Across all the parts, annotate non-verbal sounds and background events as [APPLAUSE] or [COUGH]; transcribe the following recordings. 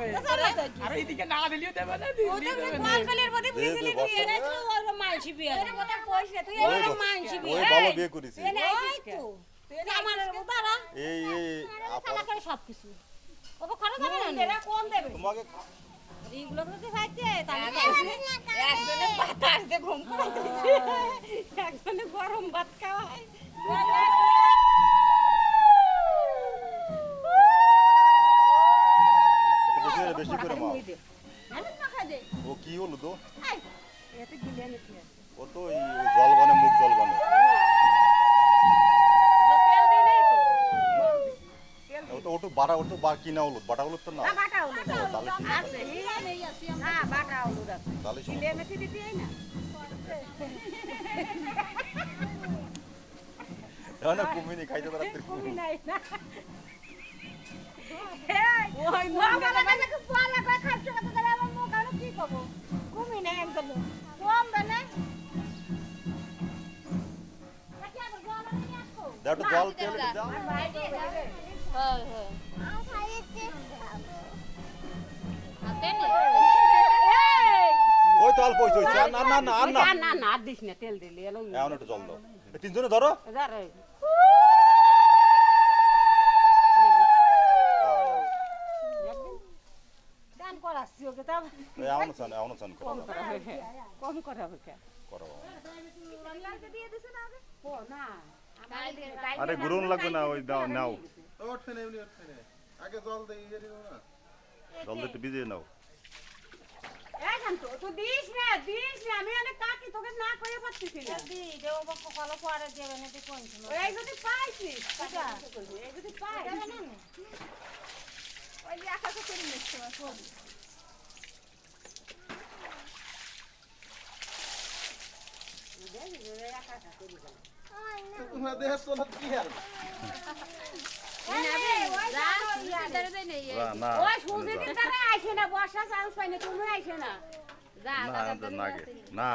আরে আরে এদিকে না দিলেও দেবে না দিলেও দেবে না। যেহেতু বর্ষা। মানসি বিয়ে ওই ব- মানসি ওই ভালো বিয়ে করেছি। আমার দাঁড়া। এই এই আপা সব কিছু ওকে খরচ হবে না এরা কম দেবে। তোমাকে এইগুলো তো খাইতে। একজনে বাতাস দিয়ে ঘুম পাড়াইতেছে। একজনে গরম ভাত খাওয়ায়। একটু বেশি বেশি করে মাও ও কি হলো তো এতে গিলে নিতে ও তো এই ওই জল বানে মুখ জল বানে তেল দিলেই তো ও তো ওটু বাটা ওটু বা কিনা হলুদ বাটা হলুদ তো না না বাটা হলুদ ও, তাহলে ঠিক আছে আছে হ্যাঁ বাটা হলুদ আছে তাহলে গিলে মেথি দিতে হয় না সমস্যা না কুমিনি খাইতে তারা কমি নাই না দাও জল ওই তো অল্প না না না না। না না দিস না তেল দিলি এখন একটু জল দাও। তিনজনে ধরো। তা এই চান চান করো কম করা হবে করা করো না আরে গুরুন লাগবে না ওই দাও নাও ওঠে না ওঠে না আগে জল দেই ইয়ে দিও না জল ভিজিয়ে নাও এখন তো তুই দিস না দিস না আমি অনেক কাকি তোকে না করে পাচ্ছিস না এই যদি পাইছিস এই যদি পাই ওই যে আকাশে করে নিচ্ছে আমার ফোন। তোমরা দেহ চলো কি না না ওই সুজিদিন তারা আইছে না বর্ষা চান্স পাইনি তুমি আইছে না।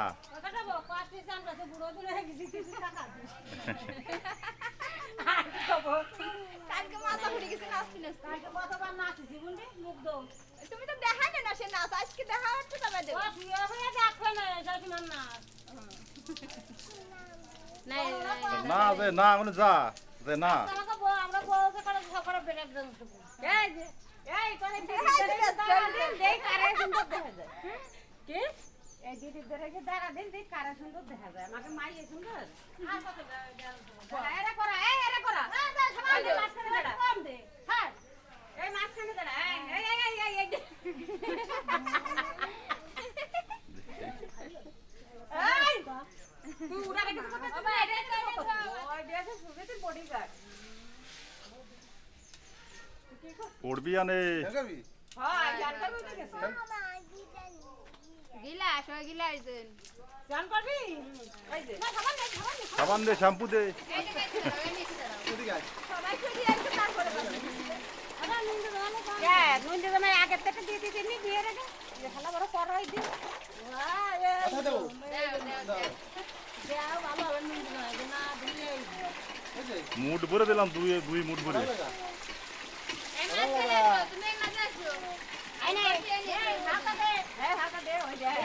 তুমি তো দেখালে না সে নাচ আজকে দেখা হচ্ছে তবে দেবো না যে না মানে যা যে না এই যে এই [LAUGHS] করে দিদি দাঁড়া দিন দেই কারে সুন্দর দেখা যায় কি এই দিদি ধরে যে দাঁড়া দিন দেই কারে সুন্দর দেখা যায় আমাকে মাইয়ে সুন্দর করা, এরা করা এই এরা করা এই যে মাঝখানে দাঁড়া কম দে হ্যাঁ এই মাঝখানে দাঁড়া এই এই এই এই এই এই তুই উড়া রেখে কথা বাবা এটা এটা ওই দেশে সুজেতের বডিগার্ড পড়বি আনে দেখাবি হ্যাঁ জানকার হয়ে গেছে গিলাস ওই গিলাস দেন জান করবি এই যে না খাবার নাই খাবার নাই সাবান দে শ্যাম্পু দে এদিকে আয় সবাই খুঁজে আসছে তারপরে বলবে। হ্যাঁ নুন দিয়ে মানে আগে থেকে দিয়ে দিতে নি দিয়ে রেখে। খালা বড় কর হই দি এই যে। মুড ভরে দিলাম দুই দুই মুড ভরে লাগা এই মাছ খেলে তো, তুমি এই মাছ আসো। আই না বসিয়ে নিয়ে এই হাতা দে এই হাতা দে ওই দে দে হাতে দে, হাতে দে, ওগুলো। হ্যাঁ তোমার মা আমার ভালো শিখাইছি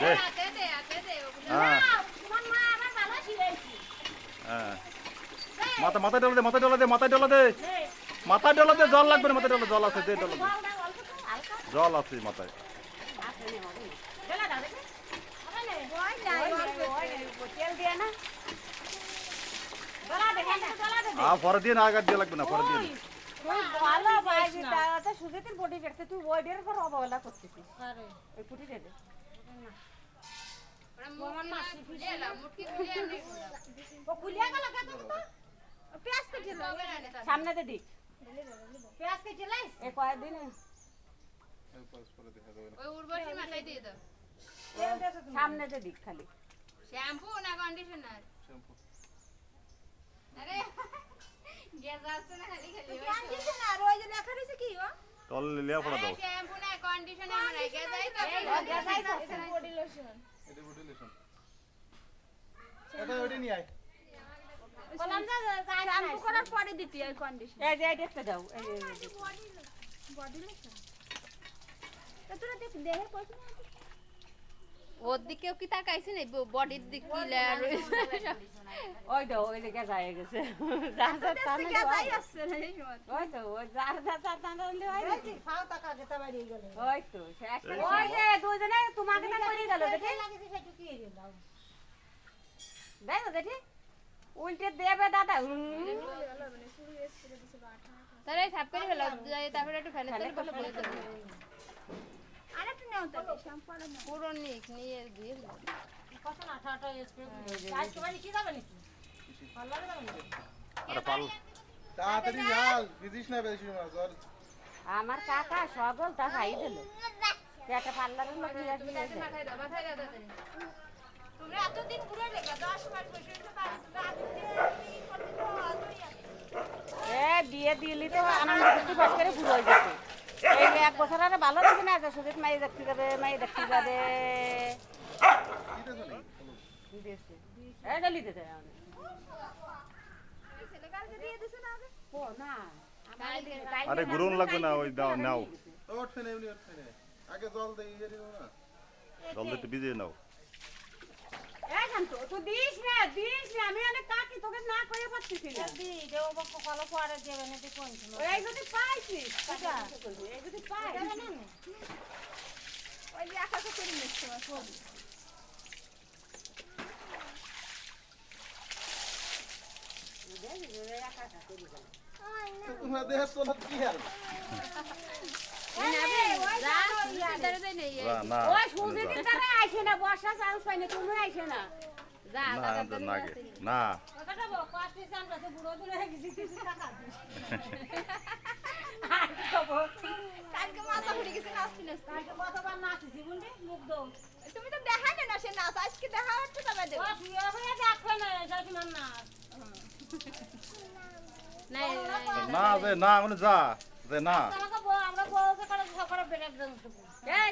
হ্যাঁ। মাথা মাথায় ডলা দে মাথায় ডলা দে মাথায় ডলা দে। মাথায় ডলা দে জল লাগবে না মাথায় ডলা জল আছে দে ডলা দে। জল আছে মাথায়। পরে দিয়ে আগার দিয়ে লাগবে না পরে দিয়ে দে। তুই ভালো বাইজি বডি তুই ওই ডের পর অবহেলা করতেছিস। ওই পুটি দে পেঁয়াজ কেটে এ কয়েকদিন ওই উর্বশী মাথায় দিয়ে দাও। সামনে খালি। শ্যাম্পু না কন্ডিশনার? শ্যাম্পু। আরে গ্যাস আসছে না খালি খালি। কন্ডিশনার ওই যে লেখা রয়েছে কি ও তল লিয়া পড়া দাও। শ্যাম্পু না কন্ডিশনার মানে গ্যাস আই তো গ্যাস আই তো। বডি লোশন এটা বডি লোশন এটা ওটা নিয়ে আয়। বললাম যে শ্যাম্পু করার পরে দিতে হয় কন্ডিশনার এই যে এই দাও এই যে, বডি লোশন তো তোরা দেখ দেহে না ওর দিকেও কি তাকাইছে না? বডির দিক কি লেয়ার রয়েছে ওই তো ওই দিকে যায় গেছে। [LAUGHS] যার যার টানে আসছে না ওই তো ওই যার যার টানে হয় নাকি? ফাও টাকা দিতে গেলে। ওই তো শেষ ওই যে দুজনে তোমাকে না করে গেল দেখি। লাগিছে সেটু কি রে দেখো দেখি। উল্টে দেবে দাদা। তাহলে সাপ করে ফেলো তারপরে একটু ফেলে তেল বলে বলে দেবো আরেকটু নাও তো শ্যাম্পু আর নাও পুরো নিক নিয়ে দিয়ে। দিলাম। আরে পাল তাড়াতাড়ি ঝাল ভিজিস না বেশি মাছ আর আমার কাকা সকল তা খাই দিল। একটা পার্লারের লোক নিয়ে আসলে মাথায় দাও মাথায় দাও তাড়াতাড়ি। তোমরা এতদিন ঘুরে লেগে 10 মাস বসে তো বাড়ি তোমরা আগে কি করতে তো আদরই আছে এ বিয়ে দিলি তো আনন্দ ফুর্তি বাস করে ঘুরে আর ভালো লাগছে না যে সুজিত মাই দেখতে যাবে মাই দেখতে যাবে। দিতে দিয়ে আরে গুরুন লাগবে না ওই দাও নাও। আগে জল না। জল দিয়ে একটু ভিজিয়ে নাও। দেহ চলত কি আর যা সুজিতে ধরে দেয় নেই না না। ওই সুজিতের দ্বারা আইছে না বর্ষা চান্স পাই না তুমি আইছে না। যা না তো না না কথাটা বল পাঁচটি চান্স আছে বুড়ো দূরে গেছি কিছু টাকা [LAUGHS] কালকে মাথা ঘুরে গেছে নাচছি নাচছি কালকে কতবার নাচিছি বুঝলি মুখ দৌ তুমি তো দেখাই না সে নাচ। আজকে দেখা হচ্ছে তবে দেবো ও শুয়ে হয়ে দেখবে না শাশুমান নাচ। নাই না যে না মানে যা যে না। আমাকে বউ আমরা বউকে করে করে দিদি দেখা যায় কি এই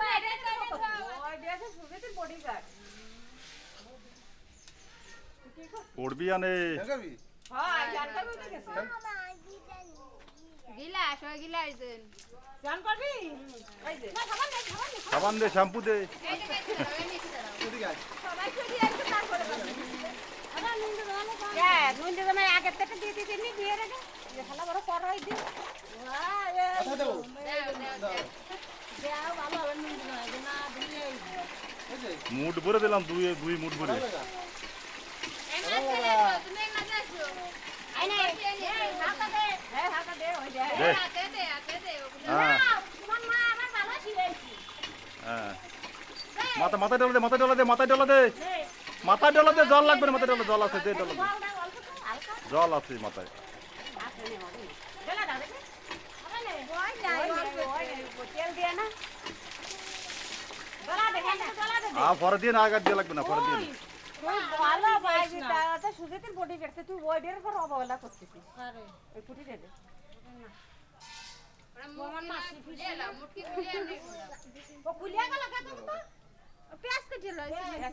থেকে দিয়ে দিতে দিয়ে রেখে যে বড় করই দি হ্যাঁ এই যে মুঠ ভরে দিলাম দুই দুই মুঠ ভরে লাগা এই মাছ খেলে তুমি এই মাছ আসো আই নাই এই হাতা দে এই হাতা দে ওই দে দে হাতে দে হাতে দে ওগুলো হ্যাঁ তোমার মা আমার ভালো শিখাইছি হ্যাঁ মাথা মাথায় ডলা দে মাথায় ডলা দে মাথায় ডলা দে। মাথায় ডলা দে জল লাগবে না মাথায় ডলা জল আছে দে ডলা জল আছে মাথায়। ওই ওই ওই পরে দিয়ে না। আগার দিয়ে লাগবে না পরে দিয়ে তুই ভালো বডি পর অবহেলা করতেছিস। ওই কুটি দে দে ওরা মুটকি খুলে এলাম মুটকি খুলে এনে ও কুলিয়া গেল পেঁয়াজ কেটে লইছে